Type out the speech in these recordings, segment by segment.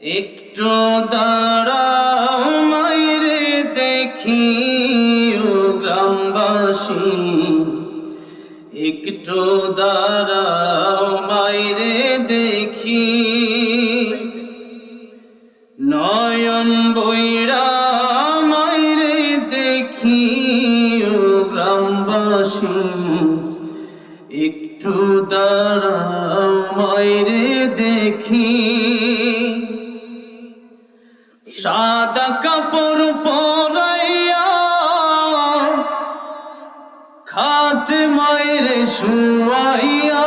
একটু দাঁড়াও মাইরে দেখি গ্রামবাসী। একটু দাঁড়াও মাইরে দেখি। নয়ন বৈরা মাইরে দেখি গ্রামবাসী। একটু দাঁড়াও মাইরে সাদা কাপড় পরাইয়া খাট মাইরে শুয়াইয়া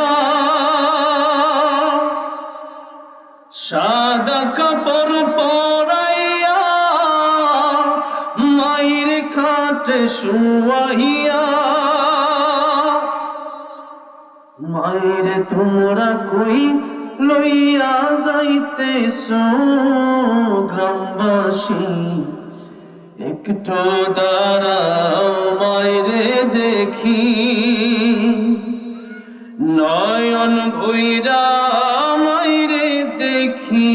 সাদা কাপড় পরাইয়া মাইরে খাট শুয়াইয়া, মায়ের তোমরা কই লইয়া যাইতেছ গ্রামবাসী, একটু দাঁড়াও মায়েরে দেখি। নয়ন ভৈরা মায়েরে দেখি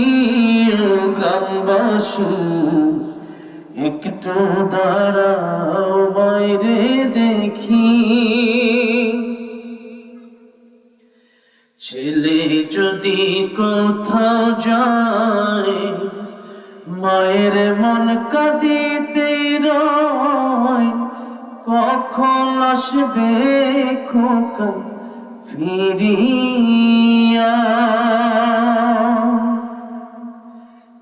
গ্রামবাসী, একটু দাঁড়াও মায়েরে দেখি। কোথাও যায়? মায়ের মন কাঁদিতে রয়, কখন আসবে খোকা ফিরিয়া?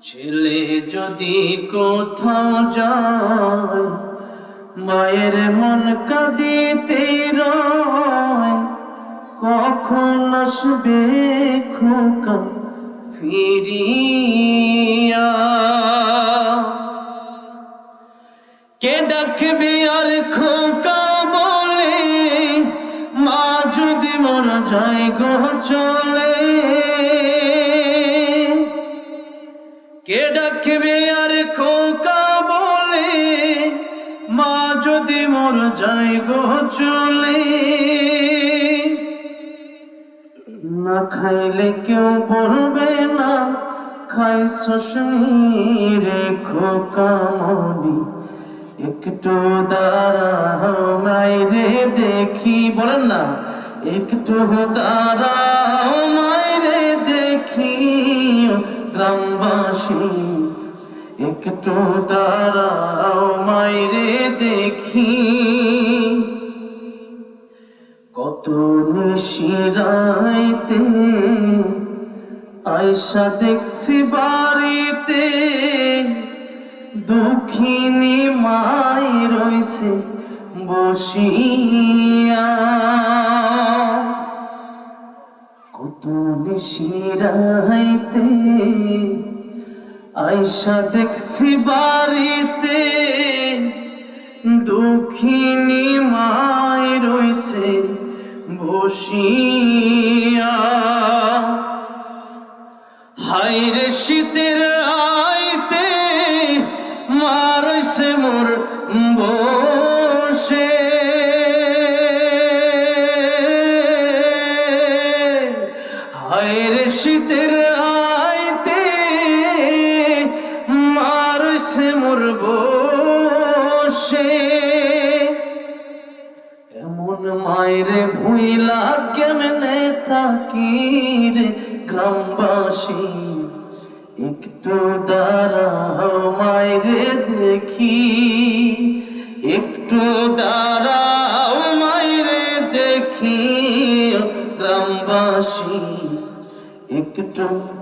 ছেলে যদি কোথাও যায়, মায়ের মন কাঁদিতে রয় কখন আসবে খোকা ফিরিয়া? কে ডাকবে আর খোকা বলে? মা যদি মর যায় গো চলে। কে ডাকবে আর খোকা বলে? মা যদি মর যায় গো চলে। খাইলে কেউ বলবে না, খাই শোষণী রে খোকামনি একটু দাঁড়াও মাইরে দেখি। বলেন না, একটু দাঁড়াও মাইরে দেখি গ্রামবাসী, একটু দাঁড়াও মাইরে দেখি। নিশিরাইতে আয়সা দেখছি বাড়িতে দুঃখিনী মাই রইছে বসিয়া। কত নিশিরাইতে আয়সা দেখছি বাড়িতে দুঃখিনী বসিয়া। হাইরে শীতের আইতে মারছে মোর বসে। হাইরে শীতের আইতে মায়েরে ভুইলা কেমনে থাকি রে গ্রামবাসী? একটু দাঁড়াও মায়েরে দেখি। একটু দাঁড়াও মায়েরে দেখি, গ্রামবাসী। একটু